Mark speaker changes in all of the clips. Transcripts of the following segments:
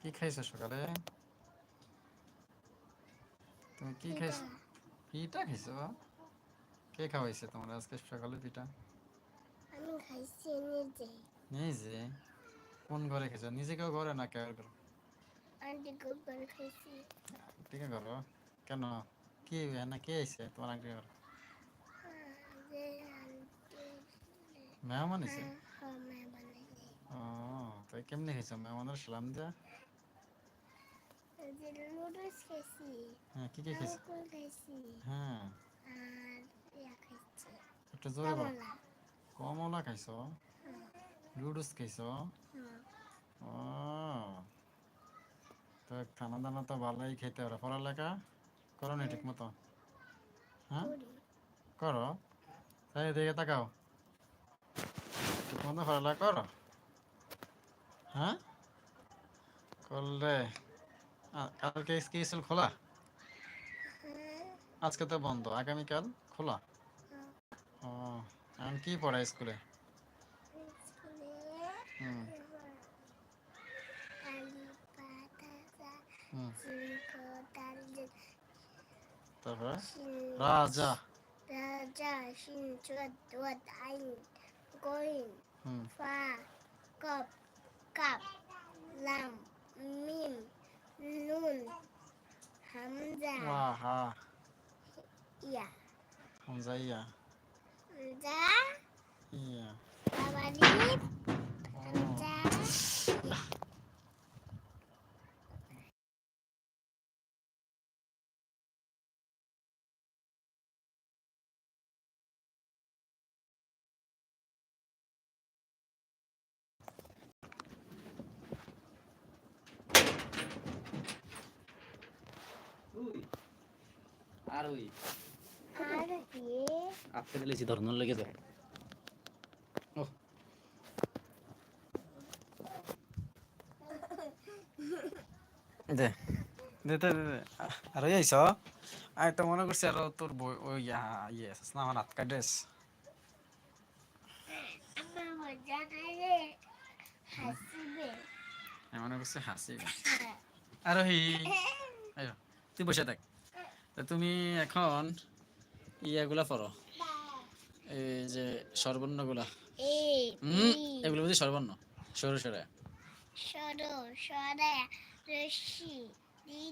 Speaker 1: কি খাইছো সকালে তুমি কি খাইছো পিঠা খাইছো কে খাওয়াইছে তোমরা আজকে সকালে পিঠা
Speaker 2: আমি খাইছি নিজে
Speaker 1: নিজে কোন ঘরে খাইছো নিজে কেউ ঘরে না কেউ ঘরে
Speaker 2: আন্টি ঘরে খাইছি
Speaker 1: ঠিক আছে ঘরে কেন কি না কে আইছে তোমার আন্টি ঘরে মেহমান আইছে ও তাই কেমনে খাইছ মেহমানের সালাম দেয়া হ্যাঁ, হ্যাঁ। কমলা হ্যাঁ। খানা দানা তো ভালোই খেতে হবে পড়ালেখা করো নি ঠিক মতো হ্যাঁ করো তাই তাকাও ঠিক মতো পড়ালেখা করো হ্যাঁ করলে কালকে স্কেল খোলা আজকে তো বন্ধ আগামীকাল খোলা ও এখন কি পড়ায় স্কুলে হুম তারপরে রাজা
Speaker 2: রাজা সিন চোদ আইন গোইন ফা কপ কাপ লাম মিম নুন হামজা হা ইয়া হামজা ইয়া হামজা ইয়া আবার
Speaker 1: আর ওই আর তো আই তো মনে করছি আর তোর বই ওই ইয়া ইয়েস না আমার আটকা ড্রেস মনে করছি হাসিবে হ্যাঁ। আরোহী তুই বসে থাক তুমি এখন ইয়াগুলা পড়ো এই যে সর্বর্ণগুলা হুম এগুলো বুঝি সর্বর্ণ সরু সরে
Speaker 2: সরু সরে রশ্মি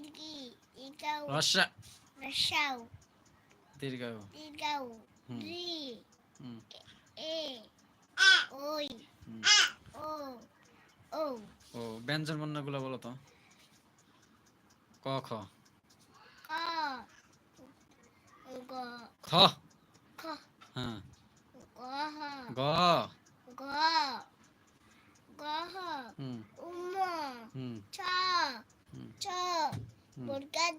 Speaker 1: ব্যঞ্জন বর্ণগুলো বলো তো ক খ খ
Speaker 2: হ্যাঁ গ গ গহ উম
Speaker 1: ছ ছ বর্গাদ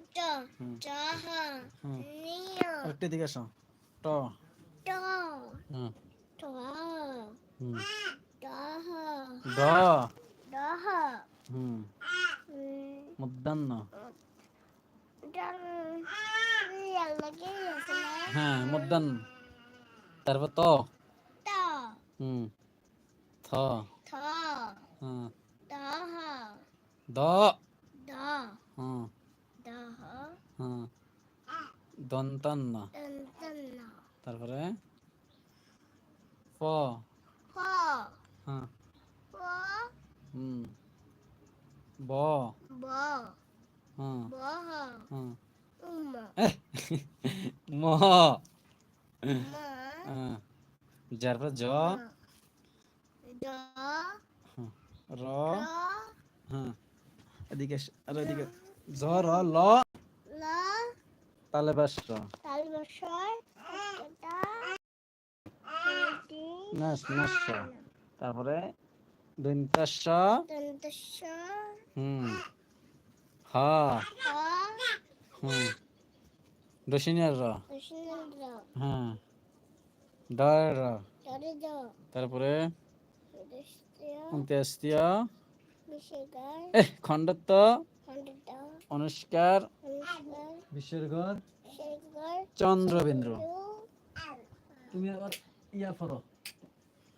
Speaker 1: চহ নিয় একটু দিকে আসো ট ট ট ট ড মধ্যাহ্ন তারপর ত হুম থ th. th. th. th. th. হ্যাঁ। এদিকে এদিকে ল ল তালে বাসর
Speaker 2: তালে বাসর
Speaker 1: নাস নাস তারপরে দন্তাস দন্তাস হুম হা হুম দশিনের র
Speaker 2: দশিনের র
Speaker 1: হ্যাঁ র তারপরে খণ্ডত্ব অনুষ্কার বিশ্বেরগড় চন্দ্রবেন্দ্র তুমি আবার ইয়া পড়ো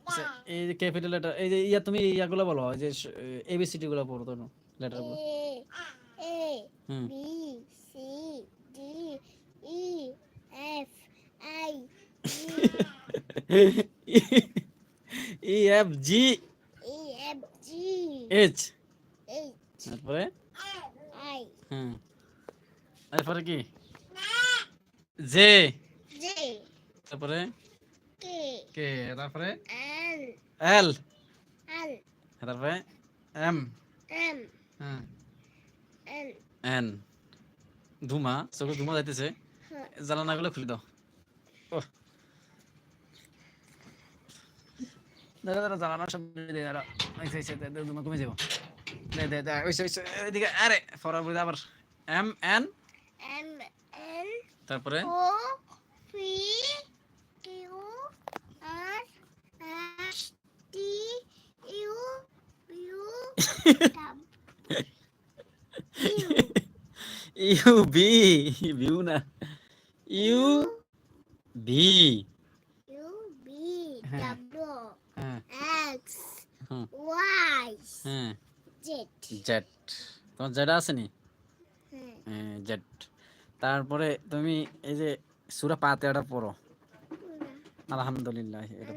Speaker 1: আচ্ছা, এই যে ক্যাপিটাল লেটার এই যে ইয়া তুমি ইয়াগুলো বলো যে এবিসিডি গুলো পড়ো তো লেটার গুলো A B
Speaker 2: C D E F I
Speaker 1: E F G H তারপরে
Speaker 2: হ্যাঁ
Speaker 1: তারপরে কি জে তারপরে কে তারপরে এল তারপরে এম এম হ্যাঁ এন ধুমা চোখে ধুমা যাইতেছে হ্যাঁ। জ্বালানাগুলো খুলে দাও দাদা দাদা জ্বালানোর সামনে দিয়ে দাঁড়া আইসে আইসে তোমার কমে যাবো দে দে দে ওইসে ওইসে এদিকে আরে ফরাবুদ আবার এম এন
Speaker 2: এম এন তারপরে O P Q R S T U U
Speaker 1: U B view না ইউ ভি জেট তোমার জেট আসেনি হ্যাঁ, হ্যাঁ জেট তারপরে তুমি এই যে সুরা পাতে এটা পড়ো আলহামদুলিল্লাহ হ্যাঁ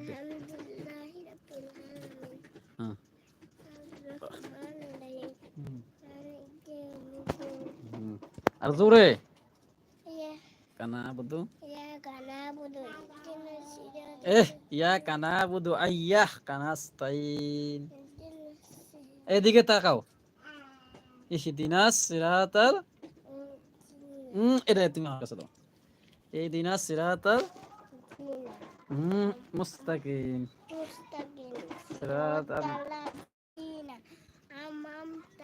Speaker 1: আর জোরে কানা বুধু এহ ইয়া কানা বুধু আইয়া কানাস্তাইন এদিকে তাকাও ইহদিনাস সিরাতাল হুম এটা তুমি আমার কাছে দাও এই দিনাস সিরাতাল হুম মুস্তাকিম সিরাতাল
Speaker 2: أممت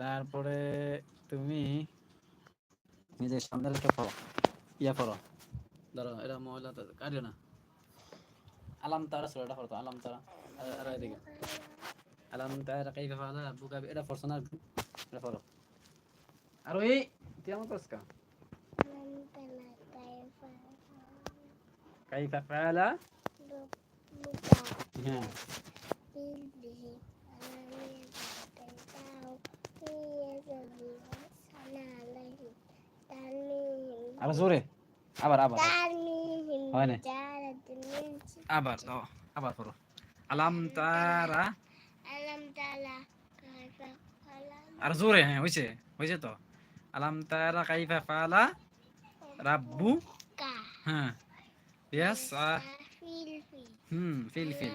Speaker 1: তারপরে তুমি নিজের সামনে একটা পড়ো ইয়া পড়ো এটা করতো আলাম তারা আর এদিকে আলাম তারা কাইফা ফালা বুকা এটা ফরছো না এটা ফলো আর ওই তুই আমার করছ কা কাইফা ফালা হ্যাঁ আবার জোরে আবার আবার হয় না আবার আবার পড়ো আলাম তারা
Speaker 2: আলাম তারা
Speaker 1: আর জোরে হ্যাঁ হইছে হইছে তো আলাম তারা কাইফা ফালা রাব্বু হ্যাঁ ইয়াস হুম ফিল ফিল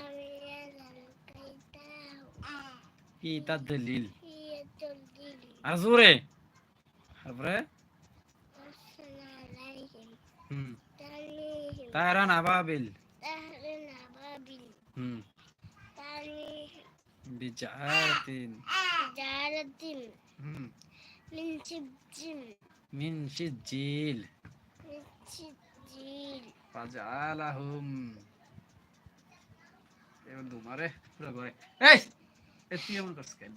Speaker 1: في تدليل أزوري خبرة تاران أبابل হুম বিজারাতিন
Speaker 2: বিজারাতিন হুম মিন সিজিল
Speaker 1: মিন সিজিল এবার দুমারে পুরো ঘরে এই এ তুই এমন করছিস কেন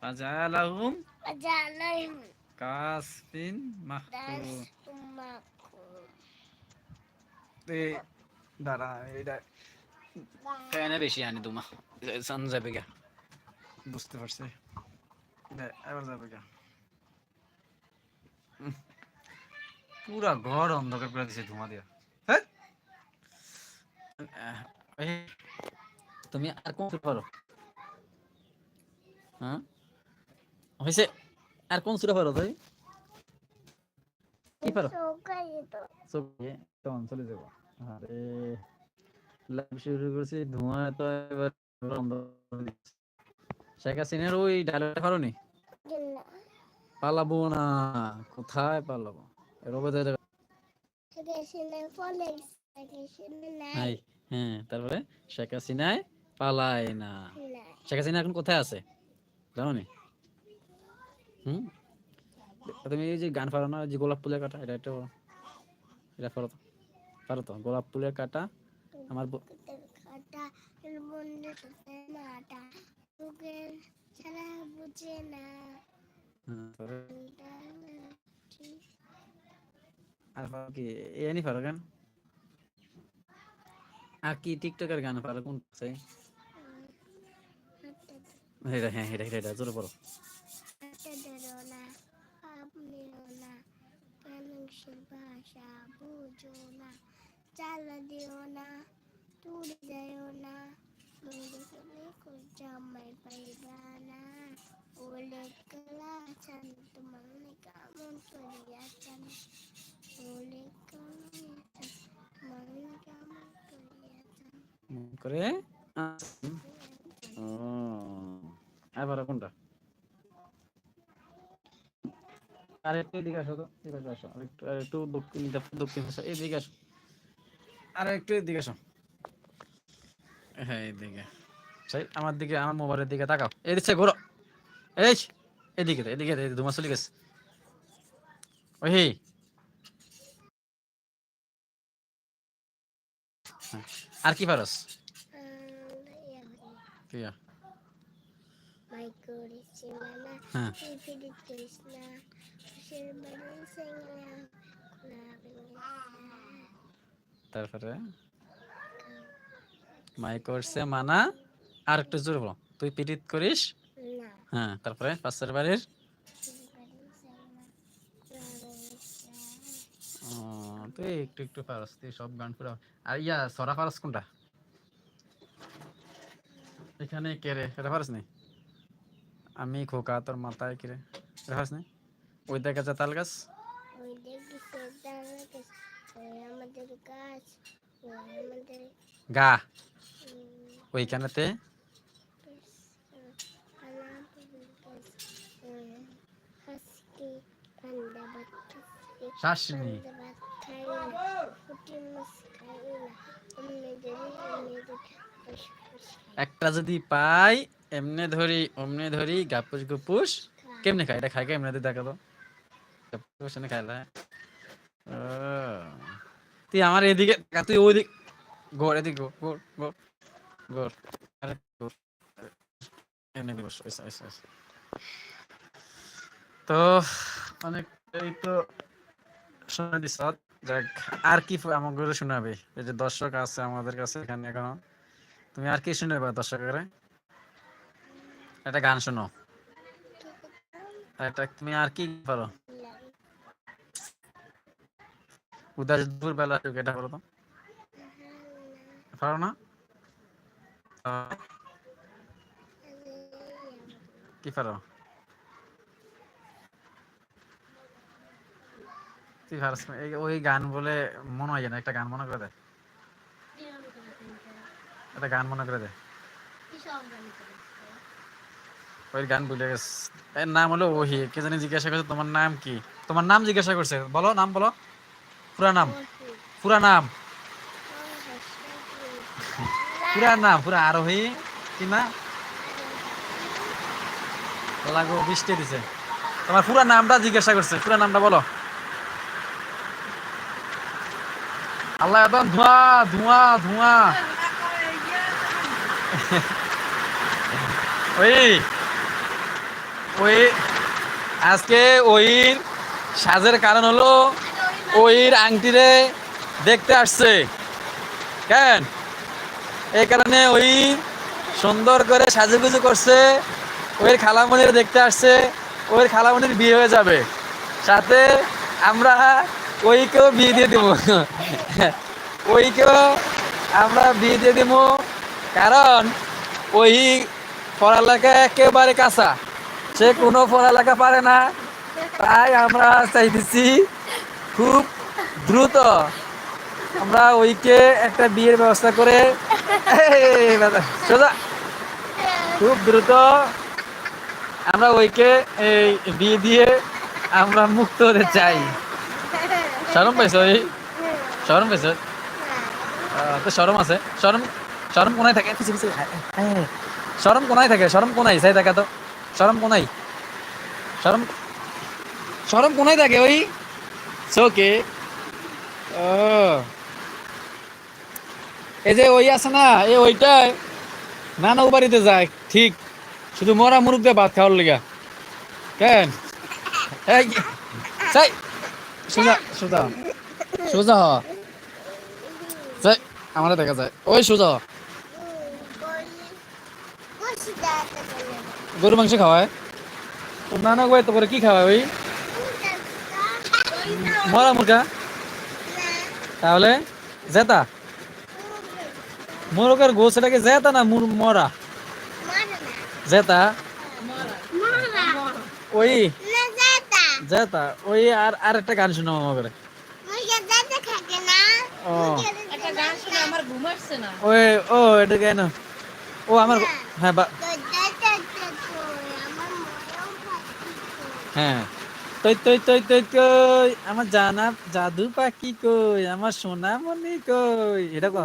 Speaker 1: ফাজালাহুম
Speaker 2: ফাজালাহুম
Speaker 1: কাসফিন মাহতুম দাঁড়া এটা ফ্যানে বেশি আনি তোমা সান যাবে গা বুঝতে পারছি এবার যাবে গা পুরা ঘর অন্ধকার করে দিছে ধোঁয়া দিয়া হ্যাঁ? তুমি আর কোন সুর পারো হ্যাঁ হয়েছে আর কোন সুরা পারো তুমি কি পারো চলে যাবো আরে লাইভ শুরু করছি ধোঁয়া তো এবার শেখ হাসিনার ওই ডায়লগটা পারোনি পালাবো না কোথায় পালাবো রোবদের হ্যাঁ তারপরে শেখ হাসিনায় পালায় না শেখ হাসিনা এখন কোথায় আছে জানো নি হুম তুমি এই যে গান ফারানো যে গোলাপ ফুলের কাটা এটা একটা এটা ফারো তো ফারো তো গোলাপ ফুলের কাটা আমার
Speaker 2: খাটা মনে তোতে নাটা তোকে ছাড়া বুঝে না হ্যাঁ,
Speaker 1: আর কি এনি পারো গান পারো কোন হ্যাঁ এটা এটা জোরে বুঝো
Speaker 2: না চালা দিও না দূরে যাইও না দূরে চলে কোজামাই পাইবা না ওলে কলা চান তোমার কেমন করিয়া চান ওলে
Speaker 1: করে আরেকটু এদিকে আসো তো একটু আসো আরেকটু আরেকটু দক্ষিণ দক্ষিণ আসো এদিকে আসো আরেকটু এদিকে আসো হ্যাঁ এদিকে সেই আমার দিকে আমার মোবাইলের দিকে তাকাও এই দিচ্ছে ঘোরো এই এদিকে এদিকে দুমাস চলে গেছে ওই হে আর কি পারস কিয়া হ্যাঁ। তারপরে মাই করছে মানা আর একটু জোর বলো তুই পীড়িত করিস হ্যাঁ তারপরে পাশের বাড়ির তুই একটু একটু পারস তুই সব গান পুরা আর ইয়া সরা পারস কোনটা এখানে কে রে এটা পারস নি আমি খোকা তোর মাথায় কে রে এটা পারস নি ওই দেখা যা তাল গাছ গা ওইখানেতে একটা যদি পাই এমনে ধরি অমনে ধরি গাপুস গুপুস কেমনে খাই এটা খাই কে এমনি দেখা তো খাই খাইলা তুই আমার এদিকে তুই ওইদিক ঘোর এদিক ঘোর ঘোর ঘোর Gur. Arre, gur. এনে gur. Yes, yes, yes. তো অনেক এই তো শুনে দিস যাক আর কি আমাকে শোনাবে এই যে দর্শক আছে আমাদের কাছে এখানে এখনো তুমি আর কি শুনবে দর্শকের একটা গান শোনো একটা তুমি আর কি পারো উদাস দুপুর বেলা এটা পারো তো পারো না কি ওই গান বলে মনে হয় না একটা গান মনে করে একটা গান মনে করে ওই গান ভুলে গেছে এর নাম হলো ওহি কে জানি জিজ্ঞাসা করছে তোমার নাম কি তোমার নাম জিজ্ঞাসা করছে বলো নাম বলো পুরা নাম পুরা নাম পুরা না পুরা আরোহী না লাগো বৃষ্টি দিছে তোমার পুরা নামটা জিজ্ঞাসা করছে পুরা নামটা বলো আল্লাহ একদম ধোঁয়া ধোঁয়া ধোঁয়া ওই ওই আজকে ওইর সাজের কারণ হলো ওইর আংটিরে দেখতে আসছে কেন এই কারণে ওই সুন্দর করে সাজুগুজু করছে ওই খালামনির দেখতে আসছে ওই খালামনির বিয়ে হয়ে যাবে সাথে আমরা ওইকেও বিয়ে দিয়ে দেবো ওইকেও আমরা বিয়ে দিয়ে দেবো কারণ ওই পড়ালেখা একেবারে কাঁচা সে কোনো পড়ালেখা পারে না তাই আমরা চাইতেছি খুব দ্রুত আমরা ওইকে একটা বিয়ের ব্যবস্থা করে সোজা খুব দ্রুত আমরা ওইকে এই বিয়ে দিয়ে আমরা মুক্ত হতে চাই সরম পাইছ ওই সরম পাইছ তো সরম আছে সরম সরম কোনায় থাকে সরম হ্যাঁ, হ্যাঁ। কোনায় থাকে সরম কোনায় চাই থাকে তো সরম কোনায় সরম সরম কোনায় থাকে ওই সোকে ও oh. এই যে ওই আছে না এই ওইটাই নানক বাড়িতে যায় ঠিক শুধু মরা মুরুখ দিয়ে ভাত খাওয়ার লেগা কেন সোজা সোজা সোজা হ আমার দেখা যায় ওই সোজা গরু মাংস খাওয়ায় নানা ভাই তো করে কি খাওয়ায় ওই মরা মুরগা তাহলে জেতা মোরগের গোস এটাকে জেতা না মুর মরা জেতা ওই জেতা ওই আর আর একটা গান শোনাও আমাকে ও ওই ও এটা কেন ও আমার হ্যাঁ বা হ্যাঁ তৈ তৈ তৈ তৈ কই আমার জানা জাদু পাখি কই আমার সোনা মনি কই এটা কো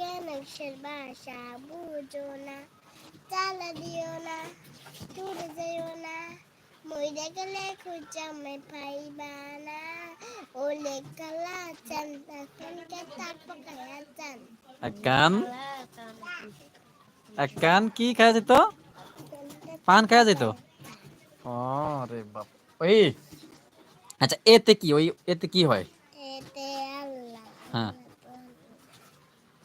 Speaker 2: কেন কিসের বাসা বুঝো না চালা দিও না দূরে যেও না মইরা গেলে খুঁজামে পাইবা না ওলে কালা চান তাকে তাক পকায়া চান
Speaker 1: আকান আকান কি খায় যেত পান খায় যেত আরে বাপ ওই আচ্ছা এতে কি ওই এতে কি হয়
Speaker 2: এতে আল্লাহ হ্যাঁ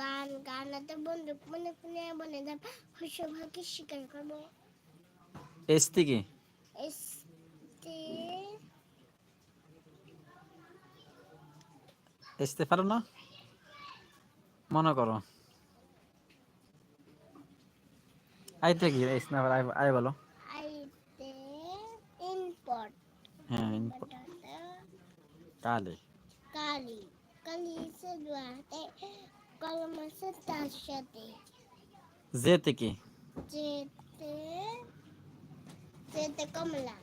Speaker 2: গান গানাতে বন্ধু মনে মনে খুশি করব এস থেকে এস
Speaker 1: এসতে পারো না মনে করো আইতে কি এস না আই আই বলো
Speaker 2: আইতে ইনপুট
Speaker 1: হ্যাঁ ইনপুট কালি
Speaker 2: কালি আলিসে দুয়াতে কলম আছে তার সাথে জেতে জেতে কমলা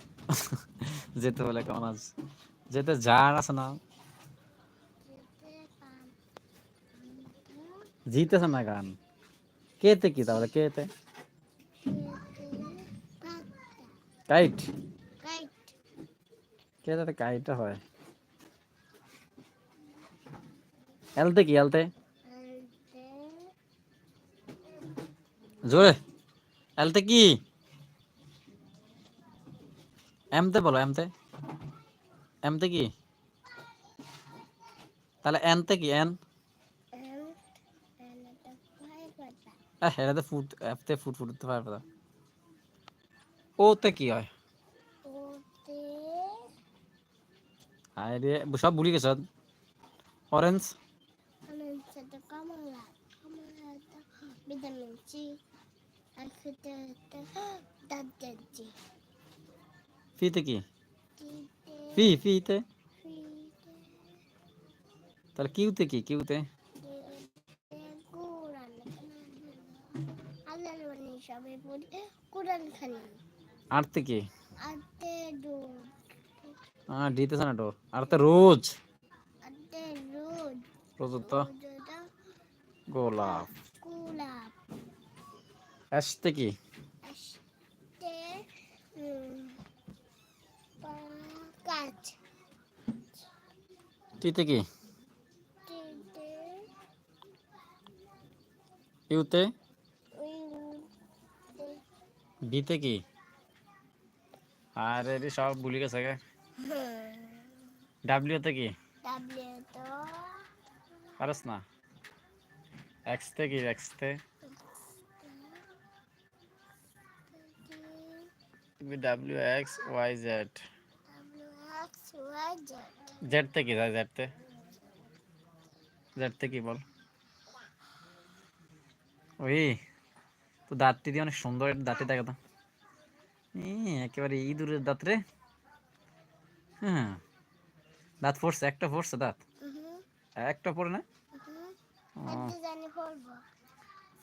Speaker 1: জেতে বলে আছে না জিতেছে না গান কেতে কি তাহলে কেতে কাইট কাইট কেতে কাইটা হয় এলতে কি এলতে জোরে এলতে কি এমতে বলো এমতে এমতে কি তাহলে এনতে কি এন এটাতে ফুট কি হয় সব গেছ orange
Speaker 2: could have G. I could have that G.
Speaker 1: Fita aqui. Fi, fita. তার কি উতে কি কি উতে আরতে কি
Speaker 2: আরতে রোজ
Speaker 1: হ্যাঁ ডিতে সানা ডো আরতে রোজ
Speaker 2: আরতে রোজ
Speaker 1: রোজ তো গোলাপ আসতে কি তিতে কি ইউতে বিতে কি আরে রে সব ভুলে গেছে গে তে কি ডাব্লিউ তো পারস না এক্স তে কি এক্স তে লিখবি W X Y Z Z থেকে যায় জেডতে তে জেড থেকে বল ওই তো দাঁতটি দিয়ে অনেক সুন্দর একটা দাঁতে দেখা তো একেবারে ইঁদুরের দাঁত রে হ্যাঁ দাঁত পড়ছে একটা পড়ছে দাঁত একটা পড়ে না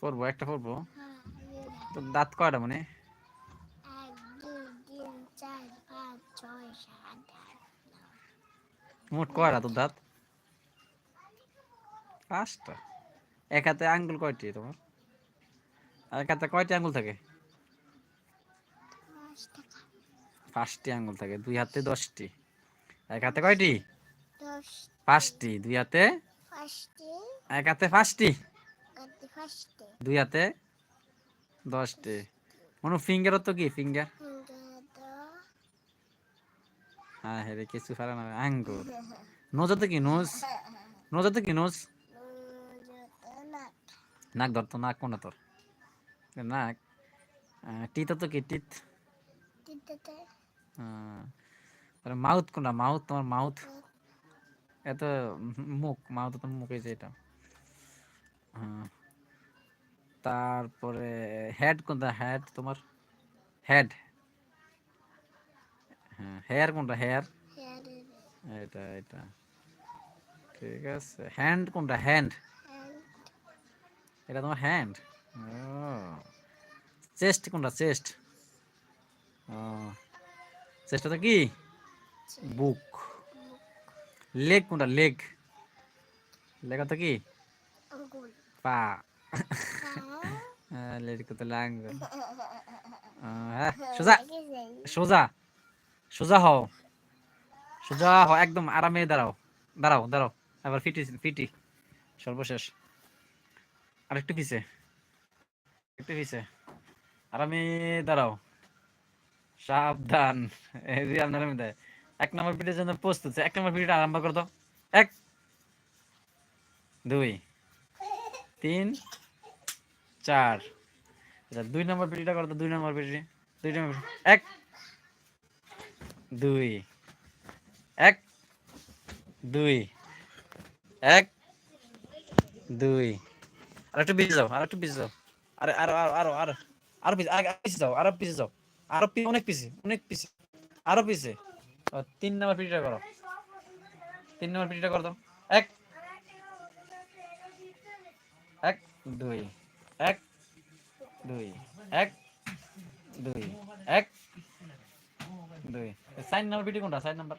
Speaker 1: পড়বো একটা পড়বো হ্যাঁ, ইয়ে। তো দাঁত কয়টা মানে মোট কয়টা তোর দাঁত পাঁচটা এক হাতে আঙ্গুল কয়টি তোমার এক হাতে কয়টি আঙ্গুল থাকে পাঁচটি আঙ্গুল থাকে দুই হাতে দশটি এক হাতে কয়টি পাঁচটি দুই হাতে এক হাতে পাঁচটি দুই হাতে দশটি মনে ফিঙ্গারও তো কি ফিঙ্গার হ্যাঁ হ্যাঁ কিছু ফারান হবে আঙ্গুর নজাতে কি নোজ নজাতে কি নোজ নাক ধরতো নাক কোনটা তোর নাক টিতা তো কি টিত মাউথ কোনটা মাউথ তোমার মাউথ এত মুখ মাউথ তো মুখে যে এটা তারপরে হেড কোনটা হেড তোমার হেড হ্যাঁ হেয়ার কোনটা হেয়ার এটা এটা ঠিক আছে হ্যান্ড কোনটা হ্যান্ড এটা তোমার হ্যান্ড চেস্ট কোনটা চেস্ট চেস্টটা তো কি বুক লেগ কোনটা লেগ লেগ তো কি পা লেগ হ্যাঁ, তো লাঙ্গ হ্যাঁ, হ্যাঁ, সোজা সোজা সোজা হও সোজা হও একদম আরামে দাঁড়াও দাঁড়াও দাঁড়াও আবার ফিটি ফিটি সর্বশেষ আর একটু পিছে একটু পিছে আরামে দাঁড়াও সাবধান এই আপনার আমি দেয় এক নম্বর পিঠের জন্য প্রস্তুত এক নম্বর পিঠটা আরম্ভ করে এক দুই তিন চার আচ্ছা, দুই নম্বর পিঠিটা করো দুই নম্বর পিঠি দুই নম্বর এক দুই এক দুই এক দুই আর একটু পিছিয়ে যাও আর একটু পিছিয়ে যাও আরে আরো আরো আরো আরো আরো পিছিয়ে আরো পিছিয়ে যাও আরো পিছিয়ে যাও আরো অনেক পিছিয়ে অনেক পিছিয়ে আরো পিছিয়ে তিন নম্বর পিটিটা করো তিন নম্বর পিটিটা করো দাও এক এক দুই এক দুই এক দুই এক দুই সাইন নাম্বার পিটি কোনটা সাইন নাম্বার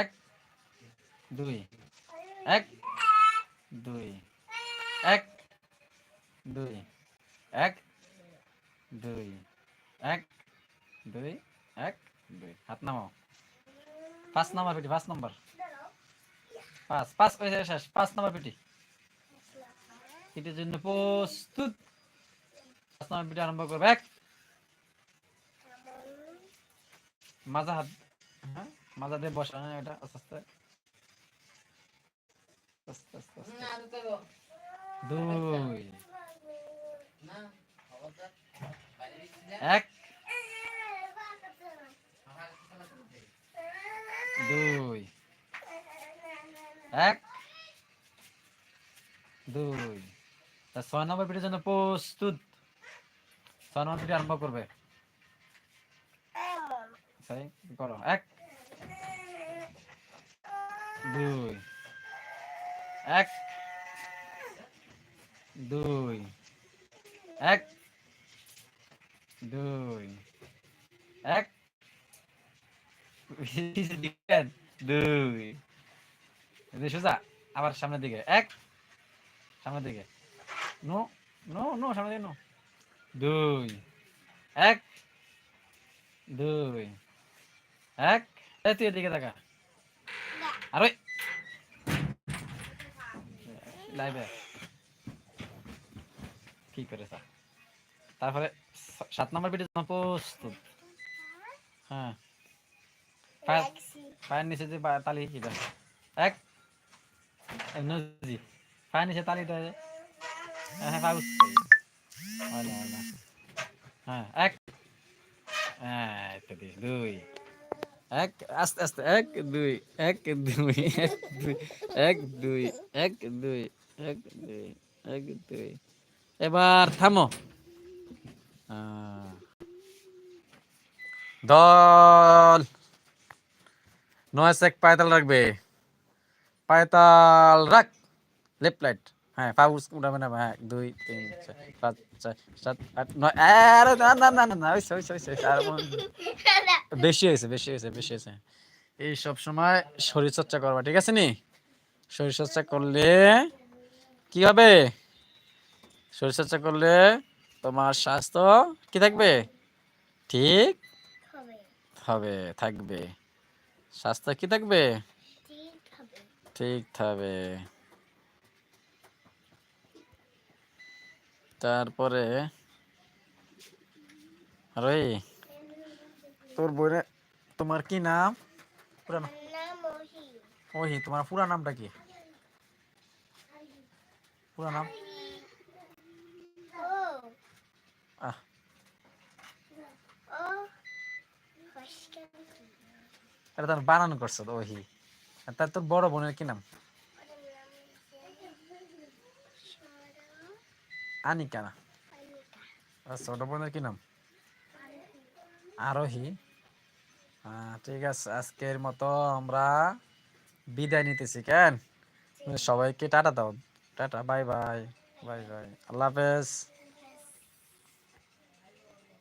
Speaker 1: এক দুই এক দুই এক দুই এক দুই এক দুই এক দুই হাত নামাও পাঁচ নাম্বার পিটি পাঁচ নাম্বার পাঁচ পাঁচ শেষ পাঁচ নাম্বার পিটি এটার জন্য প্রস্তুত আপনার ভিডিও আরম্ভ করবে এক মাজা হাত হ্যাঁ? মাজা দিয়ে বসা হ্যাঁ এটা আস্তে আস্তে দুই এক দুই এক দুই ছয় নম্বর পিঠের জন্য প্রস্তুত সানোয়ার পিঠে আরম্ভ করবে সেই করো এক দুই এক দুই এক দুই এক দুই সোজা আবার সামনের দিকে এক সামনের দিকে নো নো নো সামনের দিকে নো দুই এক দুই এক তুই এদিকে থাকা আরে লাইভে কি করে তারপরে সাত নম্বর ভিডিও প্রস্তুত হ্যাঁ পায়ের নিচে যে তালি কি এক নজি পায়ের নিচে তালিটা হ্যাঁ হ্যাঁ হয় না হয় না হ্যাঁ এক হ্যাঁ দুই এক আস্তে আস্তে এক দুই এক দুই এক দুই এক দুই এক দুই এক দুই এক দুই এবার থামো হ্যাঁ। দল নয় সেক পায়তাল রাখবে পায়তাল রাখ লেফট রাইট হ্যাঁ পা উঠাবে না হ্যাঁ, এক দুই তিন চার পাঁচ ছয় সাত আট নয় আরে না না না না ওই ওই ওই বেশি হয়েছে বেশি হয়েছে বেশি হয়েছে এই সব সময় শরীর চর্চা করবা ঠিক আছে নি শরীর চর্চা করলে কি হবে শরীর চর্চা করলে তোমার স্বাস্থ্য কি থাকবে ঠিক হবে থাকবে স্বাস্থ্য কি থাকবে ঠিক থাকবে তারপরে আরে তোর বইনে তোমার কি নাম পুরা নাম ওহি তোমার পুরা নামটা কি পুরা নাম আহ তার বানান করছো ওহি তার তোর বড় বোনের কি নাম আনিকা না আচ্ছা বোনের কি নাম আরোহী ঠিক আছে আজকের মতো আমরা বিদায় নিতেছি কেন সবাইকে টাটা দাও tata bye bye bye bye আল্লাহ হাফেজ